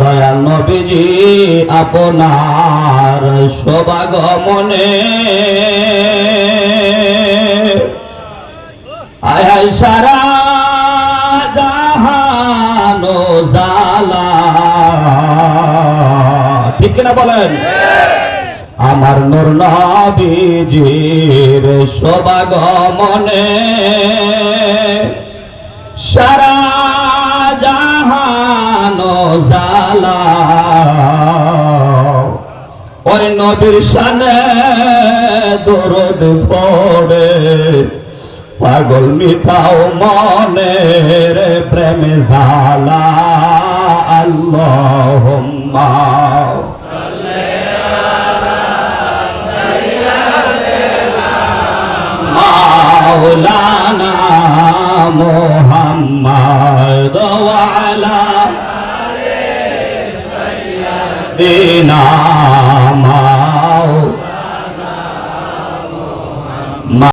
দয়াল নবীজি, আপনার শোভাগমনে আয় সারা জাহানো জালা। ঠিক কিনা বলেন? আমার নূর নবীজির শোভাগমনে সারা জালা। ওই নবীর শানে দরদ পড়ে। পাগল মিঠাও মনের প্রেম জালা। আল্লাহ মাওলানা মোহাম্মদ ওয়ালা দিনা